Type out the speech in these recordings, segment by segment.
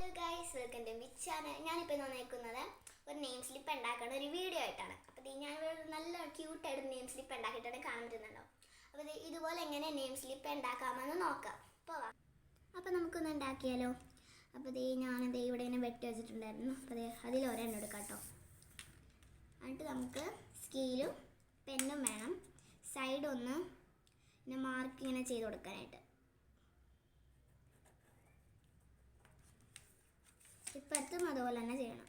Guys welcome to channel ഞാനിപ്പോൾ വന്നേക്കുന്നത് ഒരു നെയിം സ്ലിപ്പ് ഉണ്ടാക്കുന്ന ഒരു വീഡിയോ ആയിട്ടാണ്. അപ്പോൾ ഞാൻ നല്ല ക്യൂട്ടായിട്ട് നെയിം സ്ലിപ്പ് ഉണ്ടാക്കിയിട്ടാണ് കാണാൻ അപ്പോൾ ഇത് ഇതുപോലെ എങ്ങനെ നെയിം സ്ലിപ്പ് ഉണ്ടാക്കാമെന്ന് നോക്കാം. പോവാം അപ്പോൾ നമുക്കൊന്ന് ഉണ്ടാക്കിയാലോ? അപ്പോൾ ഞാൻ ഞാനത് ഇവിടെ ഇങ്ങനെ വെട്ടി വെച്ചിട്ടുണ്ടായിരുന്നു. അപ്പോൾ ദേ അതിൽ ഒരെണ്ണം എടുക്കാം കേട്ടോ. എന്നിട്ട് നമുക്ക് സ്കെയിലും പെന്നും വേണം. സൈഡ് ഒന്ന് ഇങ്ങനെ മാർക്ക് ഇങ്ങനെ ചെയ്ത് കൊടുക്കാനായിട്ട്. ഇപ്പത്തും അതുപോലെ തന്നെ ചെയ്യണം.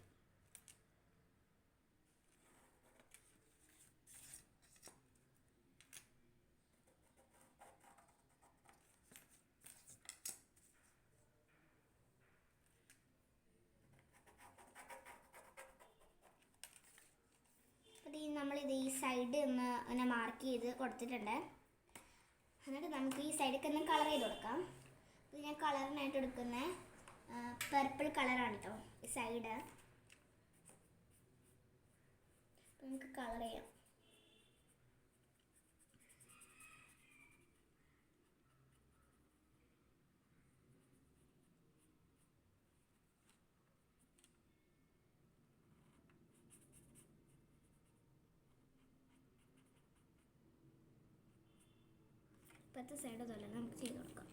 നമ്മളിത് ഈ സൈഡ് ഒന്ന് ഇങ്ങനെ മാർക്ക് ചെയ്ത് കൊടുത്തിട്ടുണ്ട്. എന്നിട്ട് നമുക്ക് ഈ സൈഡൊക്കെ ഒന്ന് കളർ ചെയ്ത് കൊടുക്കാം. ഇത് ഞാൻ കളറിനായിട്ട് എടുക്കുന്ന. പർപ്പിൾ കളറാണ് കേട്ടോ സൈഡ് നമുക്ക് കളർ ചെയ്യാം. ഇപ്പോഴത്തെ സൈഡ് തന്നെ നമുക്ക് ചെയ്ത് കൊടുക്കാം.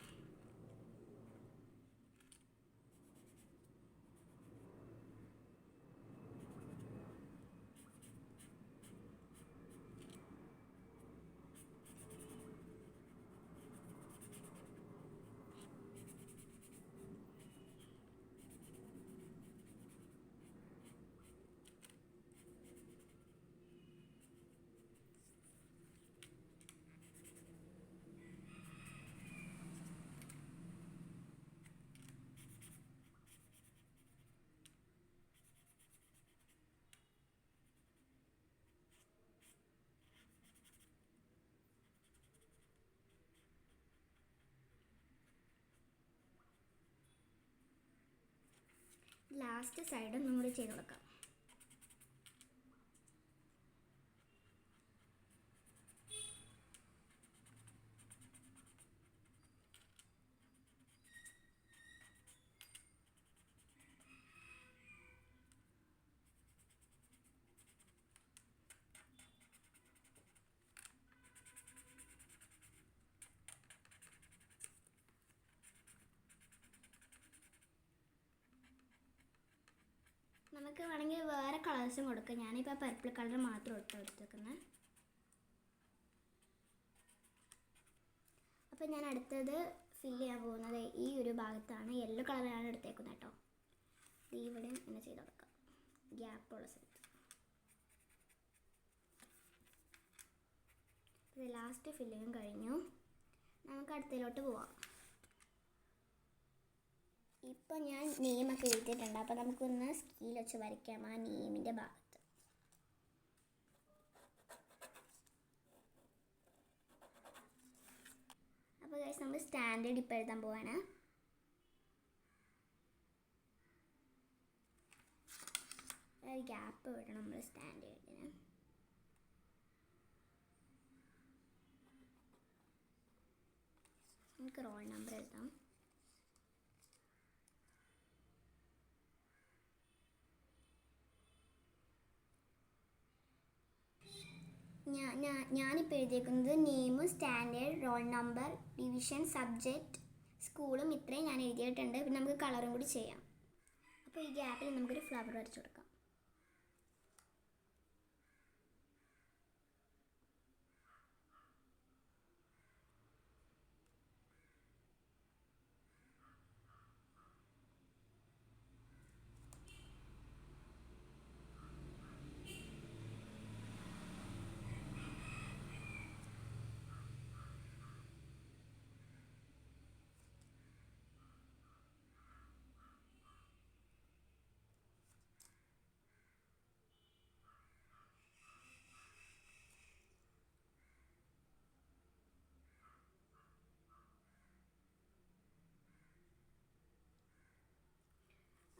ലാസ്റ്റ് സൈഡും കൂടി ചെയ്ത് കൊടുക്കാം. നമുക്ക് വേണമെങ്കിൽ വേറെ കളേഴ്സും കൊടുക്കാം. ഞാനിപ്പോൾ പർപ്പിൾ കളർ മാത്രം എടുത്ത് എടുത്തേക്കുന്നത് അപ്പോൾ ഞാൻ അടുത്തത് ഫില്ല് ചെയ്യാൻ പോകുന്നത് ഈ ഒരു ഭാഗത്താണ്. യെല്ലോ കളറാണ് എടുത്തേക്കുന്നത് കേട്ടോ. ഇവിടെ ഇങ്ങനെ ചെയ്ത് കൊടുക്കാം. ഗ്യാപ്പുള്ള സ്ഥലത്ത്. ലാസ്റ്റ് ഫില്ലിങ്ങും കഴിഞ്ഞു. നമുക്ക് അടുത്തതിലോട്ട് പോവാം. ഇപ്പം ഞാൻ നെയിമൊക്കെ എഴുതിയിട്ടുണ്ട്. അപ്പോൾ നമുക്കൊന്ന് സ്കീൽ വെച്ച് വരയ്ക്കാം ആ നെയിമിന്റെ ഭാഗത്ത്. അപ്പോൾ ഗൈസ് നമ്മൾ സ്റ്റാൻഡേർഡ് ഇപ്പോൾ എഴുതാൻ പോവാണ്. ഒരു ഗ്യാപ്പ് വിടണം നമ്മൾ സ്റ്റാൻഡേർഡിന് നമുക്ക് റോൾ നമ്പർ എഴുതാം. ഞാൻ ഞാനിപ്പോൾ എഴുതിയേക്കുന്നത് name standard roll number division subject സ്കൂളും ഇത്രയും ഞാൻ എഴുതിയിട്ടുണ്ട്. പിന്നെ നമുക്ക് കളറും കൂടി ചെയ്യാം. അപ്പോൾ ഈ ഗ്യാപ്പിൽ നമുക്കൊരു ഫ്ലവർ വരച്ചു കൊടുക്കാം.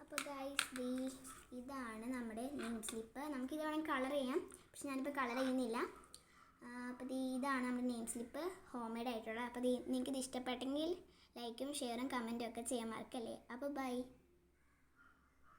അപ്പോൾ ഗൈസ് ദീ ഇതാണ് നമ്മുടെ നെയിം സ്ലിപ്പ് നമുക്കിത് വേണമെങ്കിൽ കളർ ചെയ്യാം. പക്ഷെ ഞാനിപ്പോൾ കളർ ചെയ്യുന്നില്ല. അപ്പോൾ ദീ ഇതാണ് നമ്മുടെ നെയിം സ്ലിപ്പ് ഹോം മെയ്ഡ് ആയിട്ടുള്ളത്. അപ്പോൾ നിങ്ങൾക്ക് ഇത് ഇഷ്ടപ്പെട്ടെങ്കിൽ ലൈക്കും ഷെയറും കമന്റും ഒക്കെ ചെയ്യാൻ മറക്കല്ലേ. അപ്പോൾ ബൈ